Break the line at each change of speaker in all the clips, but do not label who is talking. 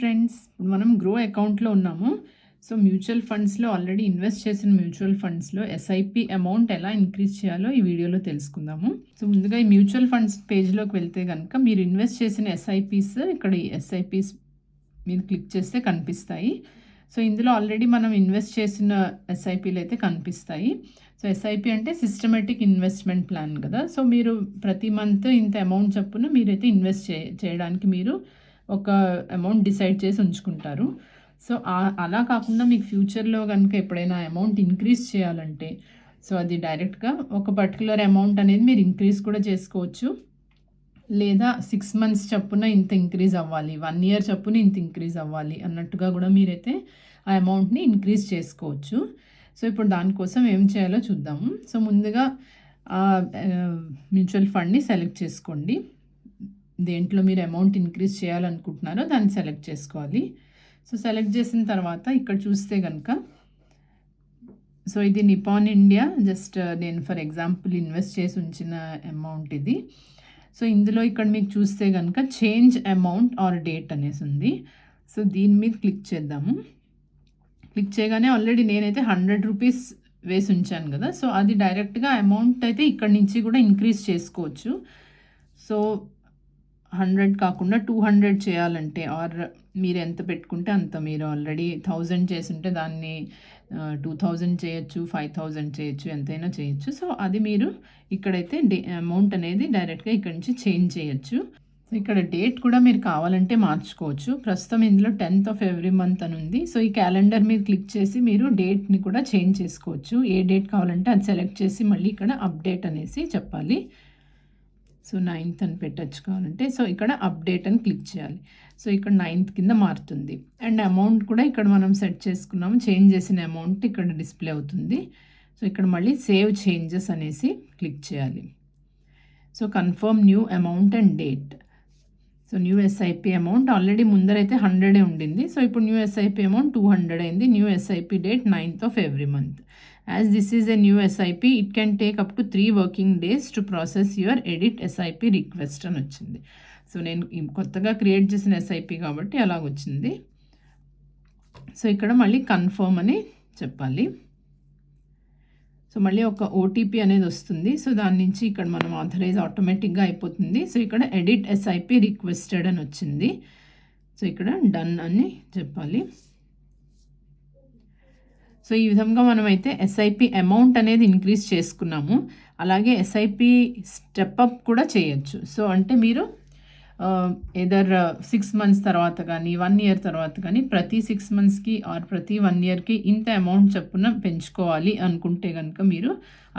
Friends మనం Groww అకౌంట్లో ఉన్నాము. సో మ్యూచువల్ ఫండ్స్లో ఆల్రెడీ ఇన్వెస్ట్ చేసిన మ్యూచువల్ ఫండ్స్లో ఎస్ఐపి అమౌంట్ ఎలా ఇంక్రీజ్ చేయాలో ఈ వీడియోలో తెలుసుకుందాము. సో ముందుగా ఈ మ్యూచువల్ ఫండ్స్ పేజ్లోకి వెళ్తే కనుక మీరు ఇన్వెస్ట్ చేసిన ఎస్ఐపిస్ ఇక్కడ ఈ ఎస్ఐపిస్ మీరు క్లిక్ చేస్తే కనిపిస్తాయి. సో ఇందులో ఆల్రెడీ మనం ఇన్వెస్ట్ చేసిన ఎస్ఐపిలు అయితే కనిపిస్తాయి. సో ఎస్ఐపి అంటే సిస్టమేటిక్ ఇన్వెస్ట్మెంట్ ప్లాన్ కదా. సో మీరు ప్రతి మంత్ ఇంత అమౌంట్ చొప్పున మీరైతే ఇన్వెస్ట్ చే చేయడానికి మీరు ఒక అమౌంట్ డిసైడ్ చేసి ఉంచుకుంటారు. సో అలా కాకుండా మీకు ఫ్యూచర్లో కనుక ఎప్పుడైనా అమౌంట్ ఇంక్రీజ్ చేయాలంటే సో అది డైరెక్ట్గా ఒక పర్టికులర్ అమౌంట్ అనేది మీరు ఇంక్రీజ్ కూడా చేసుకోవచ్చు. లేదా సిక్స్ మంత్స్ చప్పున ఇంత ఇంక్రీజ్ అవ్వాలి వన్ ఇయర్ చప్పున ఇంత ఇంక్రీజ్ అవ్వాలి అన్నట్టుగా కూడా మీరైతే ఆ అమౌంట్ని ఇంక్రీజ్ చేసుకోవచ్చు. సో ఇప్పుడు దానికోసం ఏం చేయాలో చూద్దాము. సో ముందుగా మ్యూచువల్ ఫండ్ని సెలెక్ట్ చేసుకోండి. దేంట్లో మీరు అమౌంట్ ఇంక్రీజ్ చేయాలనుకుంటున్నారో దాన్ని సెలెక్ట్ చేసుకోవాలి. సో సెలెక్ట్ చేసిన తర్వాత ఇక్కడ చూస్తే కనుక సో ఇది నిపాన్ ఇండియా జస్ట్ నేను ఫర్ ఎగ్జాంపుల్ ఇన్వెస్ట్ చేసి ఉంచిన అమౌంట్ ఇది. సో ఇందులో ఇక్కడ మీకు చూస్తే కనుక చేంజ్ అమౌంట్ ఆర్ డేట్ అనేసి ఉంది. సో దీని మీద క్లిక్ చేద్దాము. క్లిక్ చేయగానే ఆల్రెడీ నేనైతే హండ్రెడ్ రూపీస్ వేసి ఉంచాను కదా. సో అది డైరెక్ట్గా అమౌంట్ అయితే ఇక్కడ నుంచి కూడా ఇంక్రీజ్ చేసుకోవచ్చు. సో హండ్రెడ్ కాకుండా టూ హండ్రెడ్ చేయాలంటే ఆర్ మీరు ఎంత పెట్టుకుంటే అంత. మీరు ఆల్రెడీ థౌజండ్ చేస్తుంటే దాన్ని టూ థౌజండ్ చేయొచ్చు ఫైవ్ థౌజండ్ చేయొచ్చు ఎంతైనా చేయొచ్చు. సో అది మీరు ఇక్కడైతే డే అమౌంట్ అనేది డైరెక్ట్గా ఇక్కడ నుంచి చేంజ్ చేయొచ్చు. సో ఇక్కడ డేట్ కూడా మీరు కావాలంటే మార్చుకోవచ్చు. ప్రస్తుతం ఇందులో టెన్త్ ఆఫ్ ఎవ్రీ మంత్ అని ఉంది. సో ఈ క్యాలెండర్ మీద క్లిక్ చేసి మీరు డేట్ని కూడా చేంజ్ చేసుకోవచ్చు. ఏ డేట్ కావాలంటే అది సెలెక్ట్ చేసి మళ్ళీ ఇక్కడ అప్డేట్ అనేసి చెప్పాలి. సో నైన్త్ అని పెట్టచ్చు కావాలంటే. సో ఇక్కడ అప్డేట్ అని క్లిక్ చేయాలి. సో ఇక్కడ నైన్త్ కింద మారుతుంది. అండ్ అమౌంట్ కూడా ఇక్కడ మనం సెట్ చేసుకున్నాము చేంజ్ చేసిన అమౌంట్ ఇక్కడ డిస్ప్లే అవుతుంది. సో ఇక్కడ మళ్ళీ సేవ్ చేంజెస్ అనేసి క్లిక్ చేయాలి. So confirm new amount and date. So new SIP amount already ముందరైతే హండ్రెడే ఉండింది. సో ఇప్పుడు new SIP amount two hundred అయింది. New SIP date ninth of every month. As this is a new SIP it can take up to three working days to process your edit SIP request అని వచ్చింది. So నేను కొత్తగా create చేసిన SIP కాబట్టి అలాగొచ్చింది so ఇక్కడ మళ్ళీ confirm అని చెప్పాలి. సో మళ్ళీ ఒక ఓటీపీ అనేది వస్తుంది. సో దాని నుంచి ఇక్కడ మనం ఆథరైజ్ ఆటోమేటిక్గా అయిపోతుంది. సో ఇక్కడ ఎడిట్ ఎస్ఐపి రిక్వెస్టెడ్ అని వచ్చింది. సో ఇక్కడ డన్ అని చెప్పాలి. సో ఈ విధంగా మనమైతే ఎస్ఐపి అమౌంట్ అనేది ఇంక్రీజ్ చేసుకున్నాము. అలాగే ఎస్ఐపి స్టెప్అప్ కూడా చేయొచ్చు. సో అంటే మీరు ఏదర్ సిక్స్ మంత్స్ తర్వాత కానీ వన్ ఇయర్ తర్వాత కానీ ప్రతి సిక్స్ మంత్స్కి ఆర్ ప్రతి వన్ ఇయర్కి ఇంత అమౌంట్ చొప్పున పెంచుకోవాలి అనుకుంటే కనుక మీరు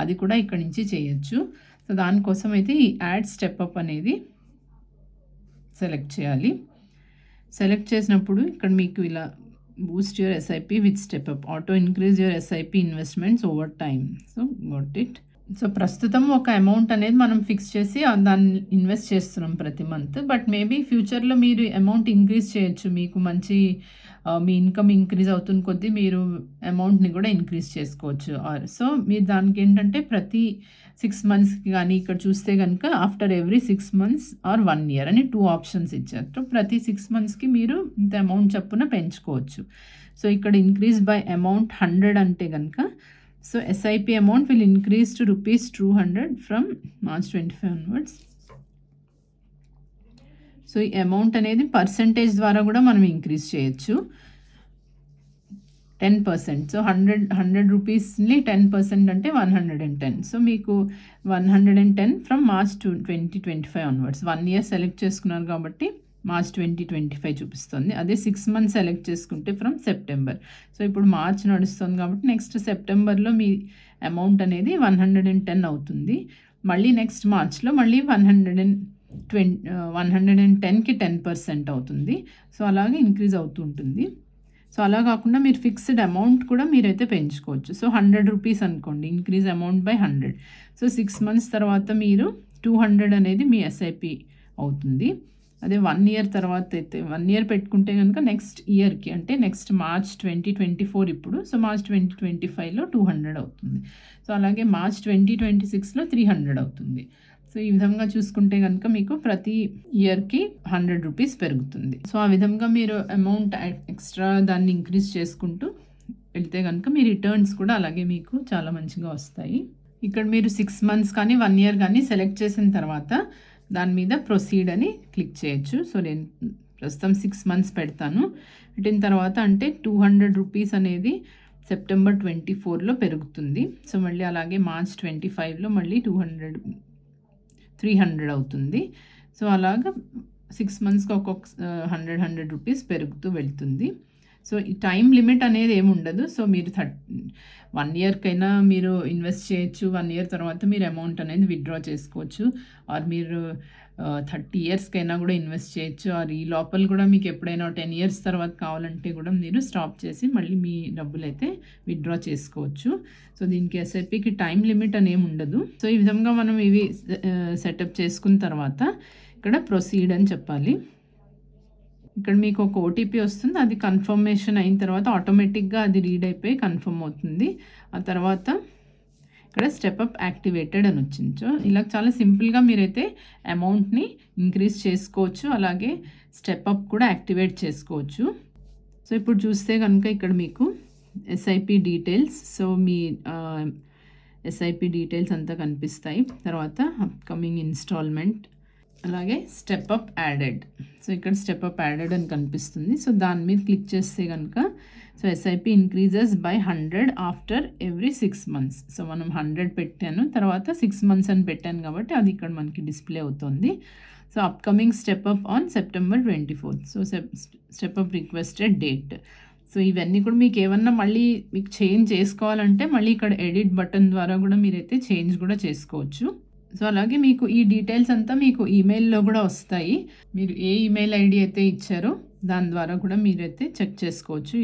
అది కూడా ఇక్కడ నుంచి చేయొచ్చు. సో దానికోసం అయితే ఈ యాడ్ స్టెప్అప్ అనేది సెలెక్ట్ చేయాలి. సెలెక్ట్ చేసినప్పుడు ఇక్కడ మీకు ఇలా boost your SIP with step up auto increase your SIP investments over time. So got it. So ప్రస్తుతం ఒక అమౌంట్ అనేది మనం ఫిక్స్ చేసి దాన్ని ఇన్వెస్ట్ చేస్తున్నాం ప్రతి మంత్ బట్ మేబీ ఫ్యూచర్లో మీరు అమౌంట్ ఇంక్రీజ్ చేయొచ్చు. మీకు మంచి మీ ఇన్కమ్ ఇంక్రీజ్ అవుతున్న కొద్దీ మీరు అమౌంట్ని కూడా ఇంక్రీజ్ చేసుకోవచ్చు. ఆర్ సో మీరు దానికి ఏంటంటే ప్రతి సిక్స్ మంత్స్కి కానీ ఇక్కడ చూస్తే కనుక after every six months or one year అని టూ ఆప్షన్స్ ఇచ్చారు. ప్రతి సిక్స్ మంత్స్కి మీరు ఇంత అమౌంట్ చప్పున పెంచుకోవచ్చు. సో ఇక్కడ ఇంక్రీజ్ బై అమౌంట్ హండ్రెడ్ అంటే కనుక so SIP amount will increase to rupees two hundred from March twenty five onwards so ఈ అమౌంట్ అనేది పర్సంటేజ్ ద్వారా కూడా మనం ఇంక్రీజ్ చేయొచ్చు. Ten percent so hundred hundred రూపీస్ని ten percent అంటే one hundred and ten so మీకు one hundred and ten from March two twenty twenty five onwards one year select చేసుకున్నారు కాబట్టి మార్చ్ ట్వంటీ ట్వంటీ ఫైవ్ చూపిస్తుంది. అదే six months select చేసుకుంటే from September so ఇప్పుడు March నడుస్తుంది కాబట్టి నెక్స్ట్ సెప్టెంబర్లో మీ అమౌంట్ అనేది వన్ హండ్రెడ్ అండ్ టెన్ అవుతుంది. మళ్ళీ నెక్స్ట్ మార్చ్లో మళ్ళీ one hundred and twenty one hundred and టెన్కి టెన్ పర్సెంట్ అవుతుంది. సో అలాగే ఇంక్రీజ్ అవుతూ ఉంటుంది. సో అలా కాకుండా మీరు ఫిక్స్డ్ అమౌంట్ కూడా మీరైతే పెంచుకోవచ్చు. సో హండ్రెడ్ రూపీస్ అనుకోండి. Increase amount by hundred so six months తర్వాత మీరు టూ హండ్రెడ్ అనేది మీ ఎస్ఐపి అవుతుంది. అదే వన్ ఇయర్ తర్వాత అయితే వన్ ఇయర్ పెట్టుకుంటే కనుక నెక్స్ట్ ఇయర్కి అంటే next March twenty twenty four ఇప్పుడు సో మార్చ్ ట్వంటీ ట్వంటీ ఫైవ్లో టూ హండ్రెడ్ అవుతుంది. సో అలాగే మార్చ్ ట్వంటీ ట్వంటీ సిక్స్లో త్రీ హండ్రెడ్ అవుతుంది. సో ఈ విధంగా చూసుకుంటే కనుక మీకు ప్రతి ఇయర్కి హండ్రెడ్ రూపీస్ పెరుగుతుంది. సో ఆ విధంగా మీరు అమౌంట్ ఎక్స్ట్రా దాన్ని ఇంక్రీజ్ చేసుకుంటూ వెళ్తే కనుక మీ రిటర్న్స్ కూడా అలాగే మీకు చాలా మంచిగా వస్తాయి. ఇక్కడ మీరు సిక్స్ మంత్స్ కానీ వన్ ఇయర్ కానీ సెలెక్ట్ చేసిన తర్వాత దాని మీద ప్రొసీడ్ అని క్లిక్ చేయొచ్చు. సో నేను ప్రస్తుతం సిక్స్ మంత్స్ పెడతాను. పెట్టిన తర్వాత అంటే టూ హండ్రెడ్ రూపీస్ అనేది సెప్టెంబర్ ట్వంటీ ఫోర్లో పెరుగుతుంది. సో మళ్ళీ అలాగే మార్చ్ ట్వంటీ ఫైవ్లో మళ్ళీ టూ హండ్రెడ్ త్రీ హండ్రెడ్ అవుతుంది. సో అలాగా సిక్స్ మంత్స్కి ఒక్కొక్క హండ్రెడ్ హండ్రెడ్ రూపీస్ పెరుగుతూ వెళ్తుంది. సో ఈ టైం లిమిట్ అనేది ఏమి ఉండదు. సో మీరు థర్ట్ వన్ ఇయర్కైనా మీరు ఇన్వెస్ట్ చేయొచ్చు. వన్ ఇయర్ తర్వాత మీరు అమౌంట్ అనేది విత్డ్రా చేసుకోవచ్చు. ఆర్ మీరు థర్టీ ఇయర్స్కైనా కూడా ఇన్వెస్ట్ చేయొచ్చు. ఆర్ ఈ లోపల కూడా మీకు ఎప్పుడైనా టెన్ ఇయర్స్ తర్వాత కావాలంటే కూడా మీరు స్టాప్ చేసి మళ్ళీ మీ డబ్బులు అయితే విత్డ్రా చేసుకోవచ్చు. సో దీనికి ఎస్ఐపికి టైం లిమిట్ అనేమి ఉండదు. సో ఈ విధంగా మనం ఇవి సెటప్ చేసుకున్న తర్వాత ఇక్కడ ప్రొసీడ్ అని చెప్పాలి. ఇక్కడ మీకు ఒక ఓటీపీ వస్తుంది. అది కన్ఫర్మేషన్ అయిన తర్వాత ఆటోమేటిక్గా అది రీడ్ అయిపోయి కన్ఫర్మ్ అవుతుంది. ఆ తర్వాత ఇక్కడ స్టెప్ అప్ యాక్టివేటెడ్ అని వచ్చింది. సో ఇలా చాలా సింపుల్గా మీరైతే అమౌంట్ని ఇంక్రీజ్ చేసుకోవచ్చు. అలాగే స్టెప్ అప్ కూడా యాక్టివేట్ చేసుకోవచ్చు. సో ఇప్పుడు చూస్తే కనుక ఇక్కడ మీకు ఎస్ఐపి డీటెయిల్స్ సో మీ ఎస్ఐపి డీటెయిల్స్ అంతా కనిపిస్తాయి. తర్వాత అప్కమింగ్ ఇన్స్టాల్మెంట్ అలాగే స్టెప్ అప్ యాడెడ్ సో ఇక్కడ స్టెప్ అప్ యాడెడ్ అని కనిపిస్తుంది. సో దాని మీద క్లిక్ చేస్తే కనుక so SIP increases by hundred after every six months so మనం హండ్రెడ్ పెట్టాను. తర్వాత సిక్స్ మంత్స్ అని పెట్టాను కాబట్టి అది ఇక్కడ మనకి డిస్ప్లే అవుతుంది. So upcoming step up on September twenty fourth so step up requested date so ఇవన్నీ కూడా మీకు ఏమన్నా మళ్ళీ మీకు చేంజ్ చేసుకోవాలంటే మళ్ళీ ఇక్కడ ఎడిట్ బటన్ ద్వారా కూడా మీరైతే చేంజ్ కూడా చేసుకోవచ్చు. సో అలాగే మీకు ఈ డీటెయిల్స్ అంతా మీకు ఈమెయిల్లో కూడా వస్తాయి. మీరు ఏ ఈమెయిల్ ఐడి అయితే ఇచ్చారో దాని ద్వారా కూడా మీరైతే చెక్ చేసుకోవచ్చు.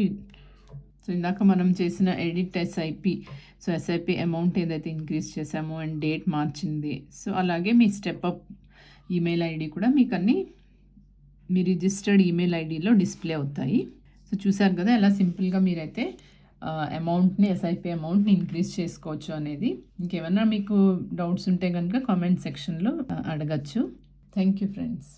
సో ఇందాక మనం చేసిన edit SIP so SIP amount ఏదైతే ఇంక్రీజ్ చేసామో అండ్ డేట్ మార్చింది. సో అలాగే మీ స్టెప్ అప్ ఈమెయిల్ ఐడి కూడా మీకు అన్ని మీ రిజిస్టర్డ్ ఈమెయిల్ ఐడిలో డిస్ప్లే అవుతాయి. సో చూసారు కదా ఎలా సింపుల్గా మీరైతే అమౌంట్ని ఎస్ఐపి అమౌంట్ని ఇంక్రీజ్ చేసుకోవచ్చు అనేది. ఇంకేమన్నా మీకు డౌట్స్ ఉంటే కనుక కామెంట్ సెక్షన్లో అడగచ్చు. Thank you friends